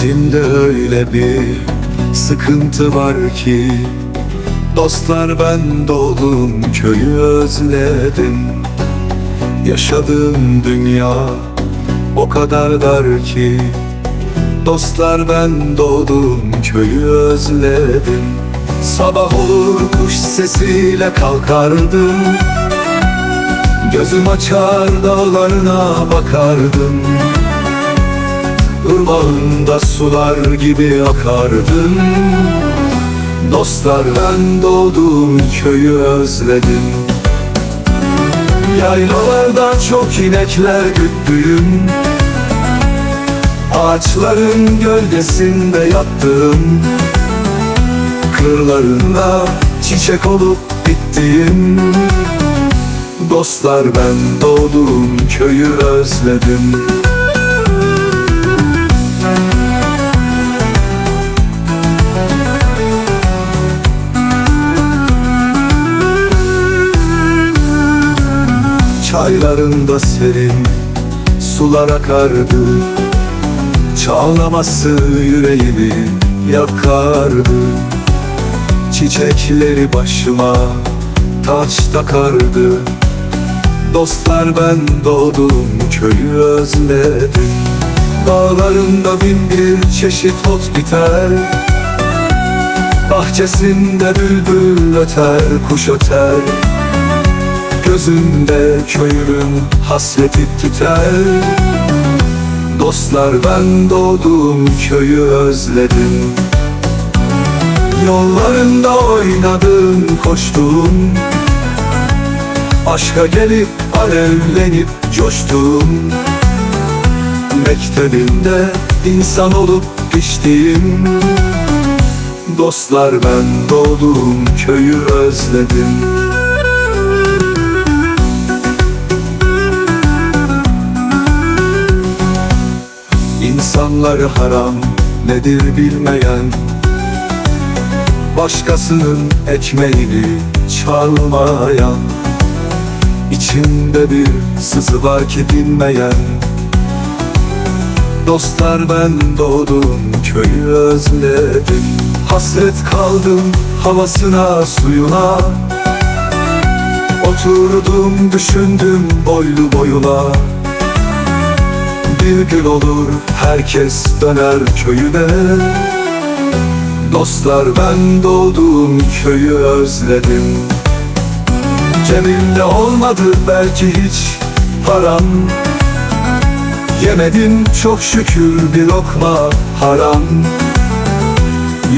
İçimde öyle bir sıkıntı var ki Dostlar ben doğdum köyü özledim. Yaşadığım dünya o kadar dar ki Dostlar ben doğdum köyü özledim. Sabah olur kuş sesiyle kalkardım. Gözüm açar dağlarına bakardım Irmağında sular gibi akardım. Dostlar ben doğdum köyü özledim. Yaylalarda çok inekler güttüğüm. Ağaçların gölgesinde yattım Kırlarında çiçek olup bittiğim. Dostlar ben doğdum köyü özledim Çaylarında serin sular akardı. Çağlaması yüreğimi yakardı. Çiçekleri başıma taç takardı. Dostlar ben doğdum köyü özledim. Dağlarında bin bir çeşit ot biter. Bahçesinde bülbül öter, kuş öter Gözümde köyümün hasreti tüter. Dostlar ben doğdum köyü özledim. Yollarında oynadım koştum Aşka gelip alevlenip coştum Mektebimde insan olup piştim Dostlar ben doğdum köyü özledim İnsanları haram nedir bilmeyen Başkasının ekmeğini çalmayan İçimde bir sızı var ki dinmeyen Dostlar ben doğdum köyü özledim. Hasret kaldım havasına suyuna. Oturdum düşündüm boylu boyuna bir gün olur herkes döner köyüne. Dostlar ben doğdum köyü özledim. Cebimde olmadı belki hiç param. Yemedim çok şükür bir lokma haram.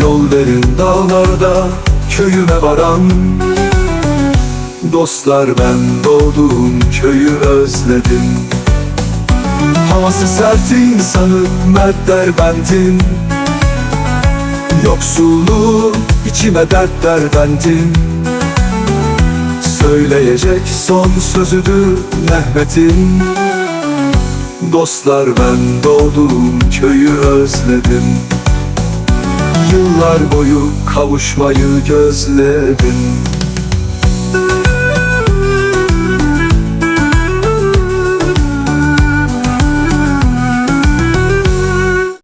Yol derin dağlarda köyüme varan. Dostlar ben doğdum köyü özledim Havası sert insanı mert derbendim Yoksulluğu içime dert derbendim Söyleyecek son sözüdür Mehmet'in. Dostlar ben doğdum köyü özledim. Yıllar boyu kavuşmayı gözledim